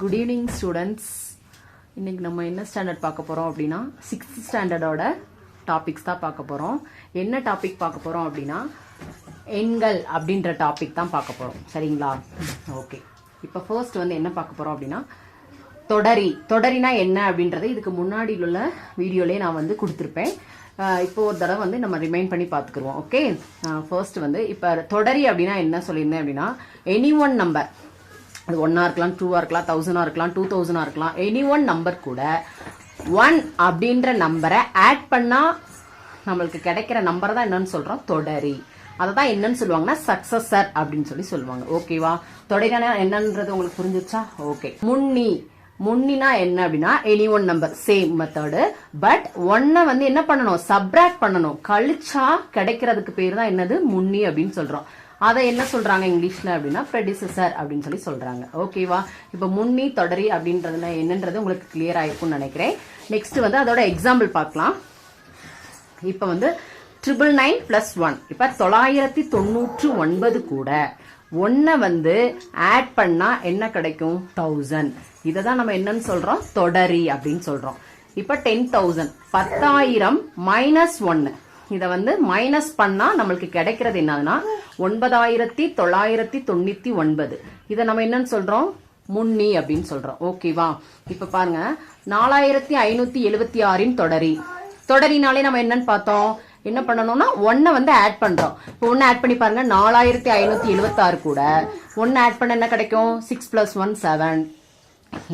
Good evening students இன்றைக்கி நம்ம என்ன ஸ்டாண்டர்ட் பார்க்க போகிறோம் அப்படின்னா சிக்ஸ்த் ஸ்டாண்டர்டோட டாபிக்ஸ் தான் பார்க்க போகிறோம் என்ன டாபிக் பார்க்க போகிறோம் அப்படின்னா எண்கள் அப்படின்ற டாபிக் தான் பார்க்க போகிறோம் சரிங்களா? ஓகே இப்போ ஃபர்ஸ்ட் வந்து என்ன பார்க்க போகிறோம் அப்படின்னா தொடரி. தொடரினா என்ன அப்படின்றத இதுக்கு முன்னாடி உள்ள வீடியோலேயே நான் வந்து கொடுத்துருப்பேன். இப்போ ஒரு தடவை வந்து நம்ம ரிமைண்ட் பண்ணி பார்த்துக்குருவோம். ஓகே ஃபர்ஸ்ட் வந்து இப்போ தொடரி அப்படின்னா என்ன சொல்லியிருந்தேன் அப்படின்னா எனி ஒன் நம்பர் அது ஒன்னா இருக்கலாம் டூவா இருக்கலாம் தௌசண்டா இருக்கலாம் டூ தௌசண்டா இருக்கலாம். எனி ஒன் நம்பர் கூட ஒன் அப்படின்ற நம்பரை ஆட் பண்ணா நம்மளுக்கு கிடைக்கிற நம்பர் தான் என்னன்னு சொல்றோம் தொடரி. அதை தான் என்னன்னு சொல்லுவாங்கன்னா சக்சஸர் அப்படின்னு சொல்லி சொல்லுவாங்க. ஓகேவா தொடரினா என்னன்றது உங்களுக்கு புரிஞ்சிருச்சா? ஓகே முன்னி. முன்னினா என்ன அப்படின்னா any one number same method but ஒன்னை வந்து என்ன பண்ணணும்? சப்ராக்ட் பண்ணணும். கழிச்சா கிடைக்கிறதுக்கு பேர் தான் என்னது? முன்னி அப்படின்னு சொல்றோம். அதை என்ன சொல்றாங்க இங்கிலீஷ்ல அப்படின்னா ப்ரெடிசஸர் அப்படின்னு சொல்லி சொல்றாங்க. ஓகேவா இப்போ முன்னி தொடரி அப்படின்றதுல என்னன்றது உங்களுக்கு கிளியர் ஆயிருக்கும்னு நினைக்கிறேன். நெக்ஸ்ட் வந்து அதோட எக்ஸாம்பிள் பார்க்கலாம். இப்போ வந்து ட்ரிபிள் நைன் பிளஸ் ஒன் இப்போ தொள்ளாயிரத்தி தொண்ணூற்று ஒன்பது கூட ஒன்றை வந்து ஆட் பண்ணா என்ன கிடைக்கும்? தௌசண்ட் இதை தான் நம்ம என்னன்னு சொல்றோம்? தொடரி அப்படின்னு சொல்றோம். இப்போ டென் தௌசண்ட் பத்தாயிரம் மைனஸ் ஒன்னு இதை வந்து மைனஸ் பண்ணால் நம்மளுக்கு கிடைக்கிறது என்னதுன்னா ஒன்பதாயிரத்தி தொள்ளாயிரத்தி தொண்ணூற்றி ஒன்பது. இதை நம்ம என்னன்னு சொல்கிறோம் முன்னி அப்படின்னு சொல்கிறோம் ஓகேவா இப்போ பாருங்க. நாலாயிரத்தி ஐநூற்றி எழுபத்தி ஆறின் தொடரி. தொடரினாலே நம்ம என்னன்னு பார்த்தோம்? என்ன பண்ணணும்னா ஒன்னை வந்து ஆட் பண்றோம். இப்போ ஒன்று ஆட் பண்ணி பாருங்க. நாலாயிரத்தி ஐநூற்றி எழுபத்தாறு கூட. ஒன்று ஆட் பண்ண என்ன கிடைக்கும்? சிக்ஸ் பிளஸ் ஒன் செவன்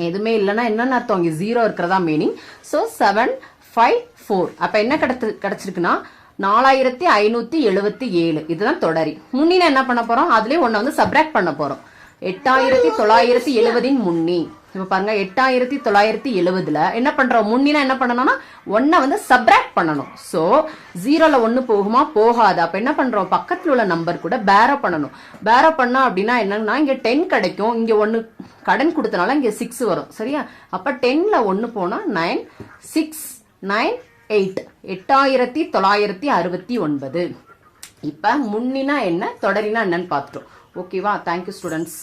எதுவுமே இல்லைன்னா என்னன்னு அர்த்தம்? இங்கே ஜீரோ இருக்கிறதா meaning so seven five four அப்போ என்ன கிடைத்து கிடைச்சிருக்குன்னா நாலாயிரத்தி ஐநூத்தி எழுபத்தி ஏழு. இதுதான் தொடரி. முன்னின என்ன பண்ண போறோம்? அதுலயும் ஒன்று வந்து சப்ராக்ட் பண்ண போறோம். எட்டாயிரத்தி தொள்ளாயிரத்தி எழுபதின் முன்னி. இப்ப பாருங்க எட்டாயிரத்தி தொள்ளாயிரத்தி எழுபதுல என்ன பண்றோம்? முன்னினா என்ன பண்ணணும்னா ஒன்ன வந்து சப்ராக்ட் பண்ணணும். சோ ஜீரோல ஒன்று போகுமா? போகாது. அப்ப என்ன பண்றோம்? பக்கத்துல உள்ள நம்பர் கூட பேர பண்ணணும். பேர பண்ணா அப்படின்னா என்னன்னா இங்க டென் கிடைக்கும். இங்க ஒன்று கடன் கொடுத்தனால இங்க சிக்ஸ் வரும். சரியா? அப்ப டென்ல ஒன்னு போனா நைன் சிக்ஸ் நைன் எயிட். எட்டாயிரத்தி தொள்ளாயிரத்தி அறுபத்தி ஒன்பது. இப்ப முன்னினா என்ன தொடரினா என்னன்னு பார்த்துட்டோம். ஓகேவா தேங்க்யூ ஸ்டூடெண்ட்ஸ்